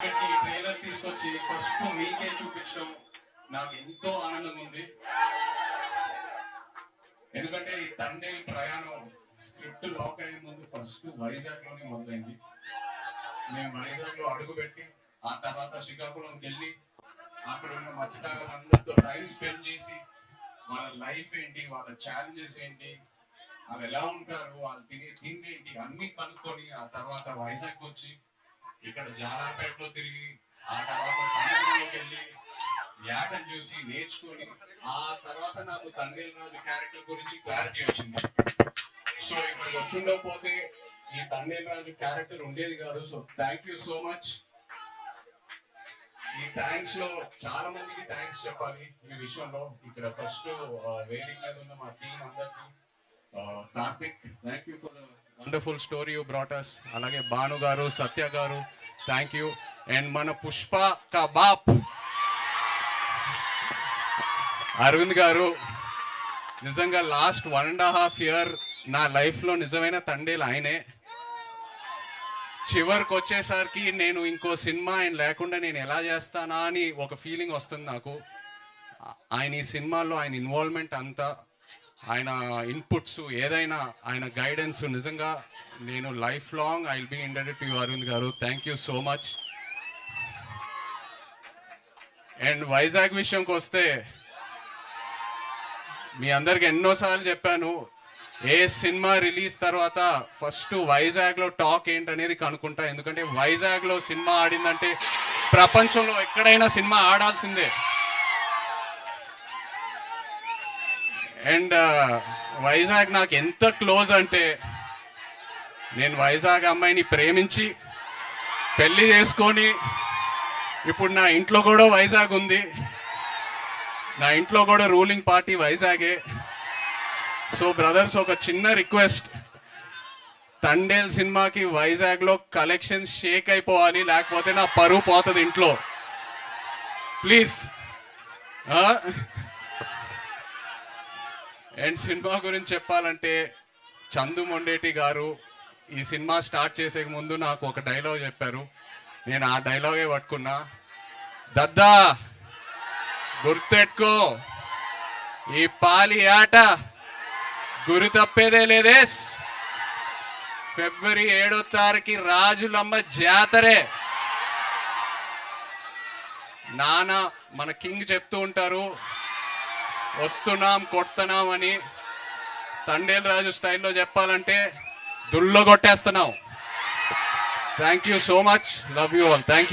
Trailer తీసుకొచ్చి first మీకే చూపించడం నాకు ఎంతో ఆనందంగా ఉంది. ఎందుకంటే ఈ తండ్రి ప్రయాణం స్క్రిప్ట్ లాక్ అయ్యే ముందు ఫస్ట్ వైజాగ్లోనే మొదలైంది. మేము వైజాగ్లో అడుగు పెట్టి ఆ తర్వాత శ్రీకాకుళంకి వెళ్ళి అక్కడ ఉన్న మత్స్యకారులందరితో టైం స్పెండ్ చేసి వాళ్ళ లైఫ్ ఏంటి వాళ్ళ ఛాలెంజెస్ ఏంటి వాళ్ళు ఎలా ఉంటారు వాళ్ళు తినే తిండి ఏంటి అన్ని కనుక్కొని ఆ తర్వాత వైజాగ్ వచ్చి ఇక్కడ జాలాపేటలో తిరిగి ఆ తర్వాత సమయంలోకి వెళ్ళి యాటం చూసి నేర్చుకొని ఆ తర్వాత నాకు తండ్రి రాజు క్యారెక్టర్ గురించి క్లారిటీ వచ్చింది. సో ఇక్కడ వచ్చిండకపోతే ఈ తండ్రి రాజు క్యారెక్టర్ ఉండేది కాదు. So thank you so much ఈ థ్యాంక్స్లో చాలా మందికి థ్యాంక్స్ చెప్పాలి ఈ విషయంలో. ఇక్కడ ఫస్ట్ వేదిక మీద ఉన్న మా టీం అందరికి Karthik thank you for wonderful story you brought us అలాగే భాను గారు సత్య గారు థ్యాంక్ యూ అండ్ మన పుష్ప కా బాప్. అరవింద్ గారు నిజంగా last one and half year నా లైఫ్లో నిజమైన తండేలు ఆయనే. చివరికి వచ్చేసరికి నేను ఇంకో సినిమా ఆయన లేకుండా నేను ఎలా చేస్తానా అని ఒక ఫీలింగ్ వస్తుంది నాకు. ఆయన ఈ సినిమాలో ఆయన ఇన్వాల్వ్మెంట్ అంతా ఆయన ఇన్పుట్స్ ఏదైనా ఆయన గైడెన్స్ నిజంగా నేను life long I will be indebted to Arvind garu. Thank you so much and Vizag విషయంకి వస్తే మీ అందరికి ఎన్నోసార్లు చెప్పాను ఏ సినిమా రిలీజ్ తర్వాత ఫస్ట్ వైజాగ్లో టాక్ ఏంటనేది కనుక్కుంటా. ఎందుకంటే వైజాగ్లో సినిమా ఆడిందంటే ప్రపంచంలో ఎక్కడైనా సినిమా ఆడాల్సిందే. అండ్ వైజాగ్ నాకు ఎంత క్లోజ్ అంటే నేను వైజాగ్ అమ్మాయిని ప్రేమించి పెళ్ళి చేసుకొని ఇప్పుడు నా ఇంట్లో కూడా వైజాగ్ ఉంది. నా ఇంట్లో కూడా రూలింగ్ పార్టీ వైజాగే. సో బ్రదర్స్ ఒక చిన్న రిక్వెస్ట్. తండేల్ సినిమాకి వైజాగ్లో కలెక్షన్స్ షేక్ అయిపోవాలి లేకపోతే నా పరువు పోతుంది ఇంట్లో. ప్లీజ్. అండ్ సినిమా గురించి చెప్పాలంటే చందు మొండేటి గారు ఈ సినిమా స్టార్ట్ చేసే ముందు నాకు ఒక డైలాగ్ చెప్పారు. నేను ఆ డైలాగే పట్టుకున్నా. దద్దా గుర్తెట్టుకో ఈ పాలి ఆట గురి తప్పేదే లేదేస్ ఫిబ్రవరి ఏడో తారీఖు రాజులమ్మ జాతరే. నాన్న మన కింగ్ చెప్తూ ఉంటారు. వస్తున్నాం కొడుతున్నాం అని తండేల్ రాజు స్టైల్లో చెప్పాలంటే దుల్లో కొట్టేస్తున్నాం. Thank you so much love you all thank you